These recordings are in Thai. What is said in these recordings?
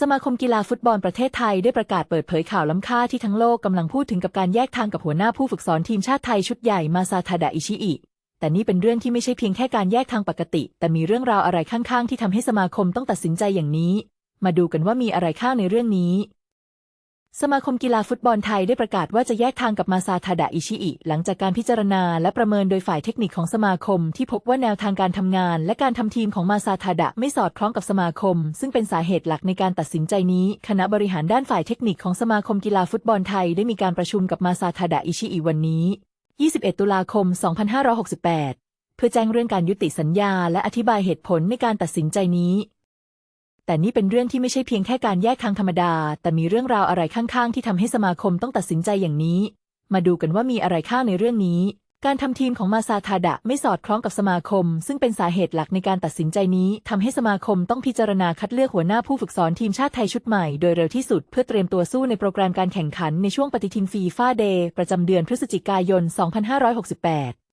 สมาคมกีฬาฟุตบอลประเทศไทยได้ประกาศเปิดเผยข่าวล้ำค่าที่ทั้งโลกกำลังพูดถึงกับการแยกทางกับหัวหน้าผู้ฝึกสอนทีมชาติไทยชุดใหญ่มาซาทาดะอิชิอิ แต่นี่เป็นเรื่องที่ไม่ใช่เพียงแค่การแยกทางปกติ แต่มีเรื่องราวอะไรข้างๆ ที่ทำให้สมาคมต้องตัดสินใจอย่างนี้ มาดูกันว่ามีอะไรข้างในเรื่องนี้ สมาคมกีฬาฟุตบอลไทยได้ประกาศว่าจะแยกทางกับมาซาทาดะอิชิอิ หลังจากการพิจารณาและประเมินโดยฝ่ายเทคนิคของสมาคม ที่พบว่าแนวทางการทำงาน และการทำทีมของมาซาทาดะไม่สอดคล้องกับสมาคม ซึ่งเป็นสาเหตุหลักในการตัดสินใจนี้ คณะบริหารด้านฝ่ายเทคนิคของสมาคมกีฬาฟุตบอลไทยได้มีการประชุมกับมาซาทาดะอิชิอิวันนี้ 21 ตุลาคม 2568 เพื่อแจ้งเรื่องการยุติสัญญา และอธิบายเหตุผลในการตัดสินใจนี้ แต่นี่เป็นเรื่องที่ไม่ใช่เพียงแค่การแยกทางธรรมดา แต่มีเรื่องราวอะไรข้างๆ ที่ทำให้สมาคมต้องตัดสินใจอย่างนี้ มาดูกันว่ามีอะไรข้างในเรื่องนี้ การทำทีมของมาซาทาดะไม่สอดคล้องกับสมาคม ซึ่งเป็นสาเหตุหลักในการตัดสินใจนี้ทำให้สมาคมต้องพิจารณาคัดเลือกหัวหน้าผู้ฝึกสอนทีมชาติไทยชุดใหม่โดยเร็วที่สุดเพื่อเตรียมตัวสู้ในโปรแกรมการแข่งขันในช่วงปฏิทินฟีฟ่าเดย์ประจำเดือนพฤศจิกายน 2568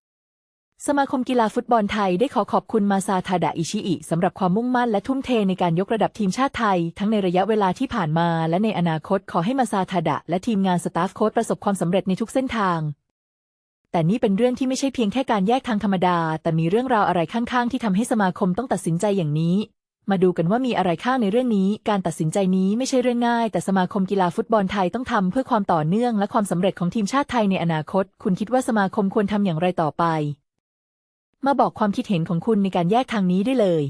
สมาคมกีฬาฟุตบอลไทยได้ขอขอบคุณมาซาทาดะอิชิอิสำหรับความมุ่งมั่นและทุ่มเทในการยกระดับทีมชาติไทย ทั้งในระยะเวลาที่ผ่านมาและในอนาคตขอให้มาซาทาดะและทีมงานสตาฟโค้ชประสบความสำเร็จในทุกเส้นทาง แต่นี่เป็นเรื่องที่ไม่ใช่เพียงแค่การแยกทางธรรมดา แต่มีเรื่องราวอะไรข้างๆ ที่ทำให้สมาคมต้องตัดสินใจอย่างนี้ มาดูกันว่ามีอะไรข้างในเรื่องนี้ การตัดสินใจนี้ไม่ใช่เรื่องง่าย แต่สมาคมกีฬาฟุตบอลไทยต้องทำเพื่อความต่อเนื่อง และความสำเร็จของทีมชาติไทยในอนาคต คุณคิดว่าสมาคมควรทำอย่างไรต่อไป มาบอกความคิดเห็นของคุณในการแยกทางนี้ได้เลย